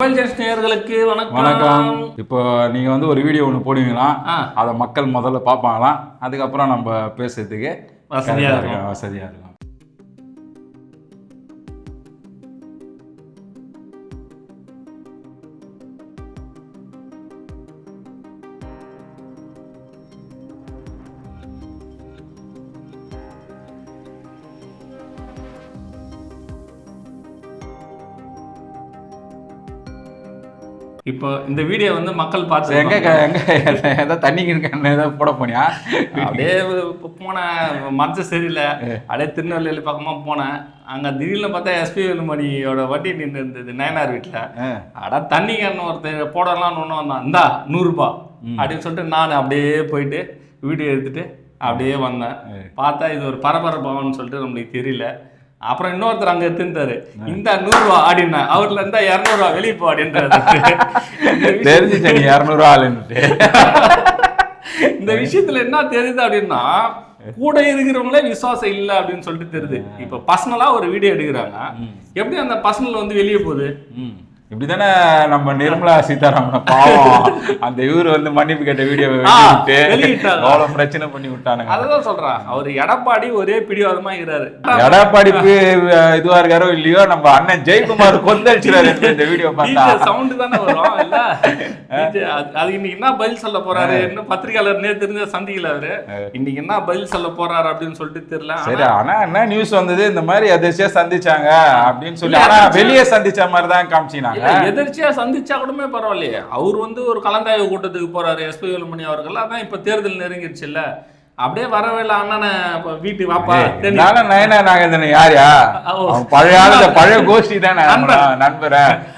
நேயர்களுக்கு வணக்கம். வணக்கம். இப்போ நீங்க வந்து ஒரு வீடியோ ஒன்று போடுவீங்களாம் ஆ. அதை மக்கள் முதல்ல பார்ப்பாங்களாம் அதுக்கப்புறம் நம்ம பேசுறதுக்கு வசதியா இருக்கும். வசதியா இருக்கும். இப்போ இந்த வீடியோ வந்து மக்கள் பார்த்து எங்க எங்க ஏதாவது தண்ணி ஏதாவது போட போனியா? அப்படியே போனேன். மனசு சரியில்லை அப்படியே திருநெல்வேலி பக்கமா போனேன். அங்க திடீர்னு பார்த்தா எஸ்பி வேலுமணியோட வண்டி நின்று இருந்தது நயனார் வீட்டில். அட தண்ணி கேன் ஒருத்தர் போடலாம்னு ஒன்று வந்தான். இந்தா நூறுரூபா அப்படின்னு சொல்லிட்டு நான் அப்படியே போயிட்டு வீடியோ எடுத்துட்டு அப்படியே வந்தேன். பார்த்தா இது ஒரு பரபரப்பாகனு சொல்லிட்டு நம்மளுக்கு தெரியல. அப்புறம் இன்னொருத்தர் அங்க எடுத்துட்டாரு இந்த நூறுரூவா அப்படின்னா அவர்ல இருந்தா இரநூறுவா வெளியே போ அப்படின்றாரு தெரிஞ்சுச்சு நீ இரநூறுவா ஆளுன்ட்டு இந்த விஷயத்துல என்ன தெரியுது அப்படின்னா கூட இருக்கிறவங்களே விசுவாசம் இல்லை அப்படின்னு சொல்லிட்டு தெரியுது. இப்ப பர்சனலா ஒரு வீடியோ எடுக்கிறாங்க. எப்படி அந்த பர்சனல் வந்து வெளியே போகுது. இப்படிதானே நம்ம நிர்மலா சீதாராமன் பாவம். அந்த இவர் வந்து மன்னிப்பு கேட்ட வீடியோ. அவ்வளவு பிரச்சனை பண்ணி விட்டானுங்க. அததான் சொல்றேன். அவர் எடப்பாடி ஒரே பிடிவாதமா இருக்கிறாரு எடப்பாடிக்கு அஹ், இதுவா இருக்காரோ இல்லையோ நம்ம அண்ணன் ஜெயக்குமார் கொந்தளிச்சுறாரு இந்த வீடியோ பார்த்தா. சவுண்ட் தானே வரும் இல்ல? அது- இன்னைக்கு என்ன பதில் சொல்ல போறாரு என்ன பத்திரிகையாளர் நேத்து இருந்து சந்திக்கல அவரு. இன்னைக்கு என்ன பதில் சொல்ல போறாரு அப்படின்னு சொல்லிட்டு தெரியல. சரி ஆனா என்ன நியூஸ் வந்தது? இந்த மாதிரி அதிர்ச்சியா சந்திச்சாங்க அப்படின்னு சொல்லி ஆனா வெளியே சந்திச்ச மாதிரி தான் காமிச்சினாங்க. இல்ல எதிர்ச்சியா சந்திச்சா கூடமே பரவாயில்லையே. அவர் வந்து ஒரு கலந்தாய்வு கூட்டத்துக்கு போறாரு எஸ்பி வேலுமணி அவர்கள். அதான் இப்ப தேர்தல் நெருங்கிடுச்சு இல்ல அப்படியே வரவே இல்லை அண்ணனை வீட்டுக்கு வாப்பா. என்னால நயனா நாகேந்திரன் யாரியா? பழைய ஆளு பழைய கோஷ்டி தானே நண்பர். நண்பர்.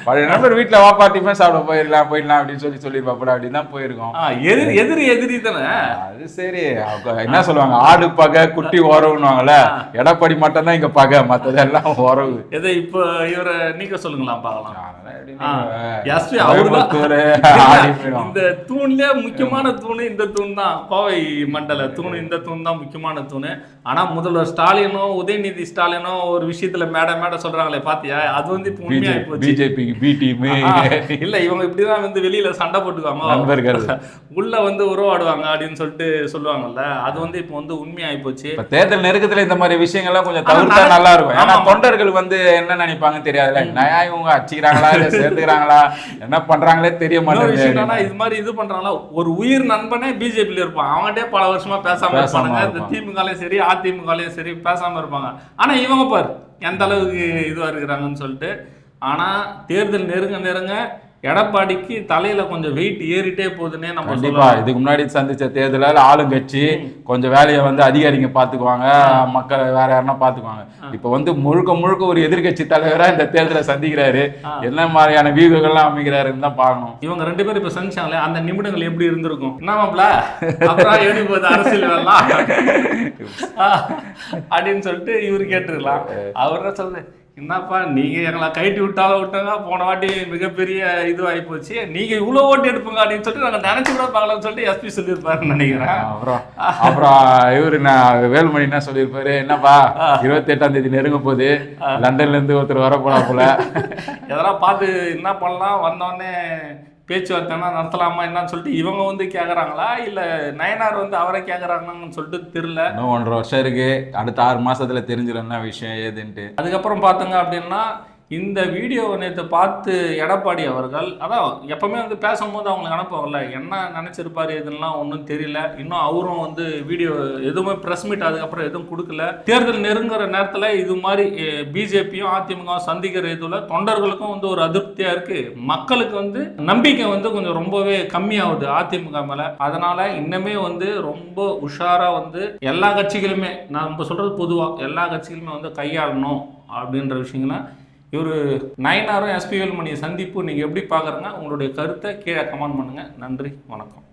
பழைய நண்பர் வீட்டுல வாப்பா டிஃபன் சாப்பிட போயிடலாம் போயிடலாம் அப்படின்னு சொல்லி சொல்லிருப்பாப்பட அப்படின்னு தான் போயிருக்கோம் எதிரி எதிரி எதிரி தானே? அது சரி. என்ன சொல்லுவாங்க? ஆடு பகை குட்டி உறவுன்னுவாங்கல்ல எடப்பாடி மட்டும் தான் இங்க பகை மத்ததெல்லாம் உறவு எதை இப்போ இவரை நீக்க சொல்லுங்களாம் பார்க்கலாம். இந்த தூண்லயே முக்கியமான தூண் இந்த தூண் தான் கோவை மண்டல தூண். இந்த தூண் தான் முக்கியமான தூண். ஆனா முதல்வர் ஸ்டாலினும் உதயநிதி ஸ்டாலினும் ஒரு விஷயத்துல மேட மேட சொல்றாங்களே பாத்தியா? அது வந்து இப்போ உண்மையாகி போச்சு. பிஜேபிக்கு பி டீம். ஆ, இல்ல இவங்க இப்படிதான் வந்து வெளியில சண்டை போட்டுக்குவாங்க நண்பர்கள். உள்ள வந்து உறவாடுவாங்க அப்படின்னு சொல்லிட்டு சொல்லுவாங்கல்ல அது வந்து இப்போ வந்து உண்மையாகி போச்சு. தேர்தல் நெருக்கத்துல இந்த மாதிரி விஷயங்கள்லாம் கொஞ்சம் ஆனா தவிர்த்தா நல்லா இருக்கும் ஆமா. தொண்டர்கள் வந்து என்ன நினைப்பாங்க தெரியாதுல்ல? நயா இவங்க அடிச்சுக்கிறாங்களா இல்ல சேர்த்துக்கிறாங்களா என்ன பண்றாங்களே தெரிய மாட்டேங்குது. இது மாதிரி இது பண்றாங்களா? ஒரு உயிர் நண்பனே பிஜேபியில இருப்பான். அவங்ககிட்டே பல வருஷமா பேசாம பேசாம இருப்பானுங்க. இந்த. திமுகலையும் சரி அதிமுகலையும் சரி பேசாம இருப்பாங்க. ஆனா இவங்க பார் எந்த அளவுக்கு இதுவா இருக்கிறாங்கன்னு சொல்லிட்டு. ஆனா தேர்தல் நெருங்க நெருங்க எடப்பாடிக்கு தலையில கொஞ்சம் வெயிட் ஏறிட்டே போகுதுன்னே நம்ம கண்டிப்பா. இதுக்கு முன்னாடி சந்திச்ச தேர்தலில் ஆளுங்கட்சி கொஞ்சம் வேலையை வந்து அதிகாரிங்க பாத்துக்குவாங்க மக்கள் வேற யாருன்னா பாத்துக்குவாங்க இப்ப வந்து முழுக்க முழுக்க ஒரு எதிர்க்கட்சி தலைவரா இந்த தேர்தலை சந்திக்கிறாரு. என்ன மாதிரியான வியூகங்கள்லாம் அமைக்கிறாருன்னு தான் பார்க்கணும். இவங்க ரெண்டு பேரும் இப்ப சந்திச்சாங்களே அந்த நிமிடங்கள் எப்படி இருந்திருக்கும்? என்னமாப்ல அப்புறம் எப்படி போகுது அரசியல் வேலாம் அப்படின்னு சொல்லிட்டு இவரு கேட்டுருக்கலாம். அவர் என்ன சொல்றது என்னப்பா நீங்க எங்களை கைட்டி விட்டாலும் விட்டாங்க போன வாட்டி மிகப்பெரிய இதுவாகி போச்சு. நீங்க இவ்வளவு ஓட்டு எடுப்பீங்க அப்படின்னு சொல்லிட்டு நாங்க நினைச்சு கூட பார்க்கலாம்னு சொல்லிட்டு எஸ்பி சொல்லியிருப்பாருன்னு நினைக்கிறேன். அப்புறம் அப்புறம் இவரு நான் வேலுமணி என்ன சொல்லியிருப்பாரு? என்னப்பா இருபத்தி எட்டாம் தேதி நெருங்க போகுது. லண்டன்ல இருந்து ஒருத்தர் வர போனா போல எதனா பார்த்து என்ன பண்ணலாம்? வந்தோடனே பேச்சுவார்த்தைனா நடத்தலாமா என்னன்னு சொல்லிட்டு இவங்க வந்து கேக்குறாங்களா? இல்ல நயனார் வந்து அவரை கேக்குறாங்கன்னு சொல்லிட்டு தெரியல. இன்னும் ஒன்றரை வருஷம் இருக்கு. அடுத்த ஆறு மாசத்துல தெரிஞ்சிடும் என்ன விஷயம் ஏதுன்ட்டு. அதுக்கப்புறம் பார்த்தங்க அப்படின்னா இந்த வீடியோவை நேற்று பார்த்து எடப்பாடி அவர்கள் அதான் எப்பவுமே வந்து பேசும்போது அவங்களுக்கு அனுப்புவாங்கல்ல என்ன நினைச்சிருப்பாரு இதெல்லாம் ஒன்றும் தெரியல. இன்னும் அவரும் வந்து வீடியோ எதுவுமே ப்ரெஸ் மீட் அதுக்கப்புறம் எதுவும் கொடுக்கல. தேர்தல் நெருங்குற நேரத்தில் இது மாதிரி பிஜேபியும் அதிமுகவும் சந்திக்கிற இதில் தொண்டர்களுக்கும் வந்து ஒரு அதிருப்தியாக இருக்கு. மக்களுக்கு வந்து நம்பிக்கை வந்து கொஞ்சம் ரொம்பவே கம்மியாகுது அதிமுக மேலே. அதனால இன்னமே வந்து ரொம்ப உஷாராக வந்து எல்லா கட்சிகளுமே நான் நம்ம சொல்றது பொதுவாக எல்லா கட்சிகளுமே வந்து கையாளணும் அப்படின்ற விஷயங்களை இவர் நயனாரும் எஸ்பிஎல் மணியை சந்திப்பு நீங்கள் எப்படி பார்க்குறங்க உங்களுடைய கருத்தை கீழே கமெண்ட் பண்ணுங்கள் நன்றி வணக்கம்.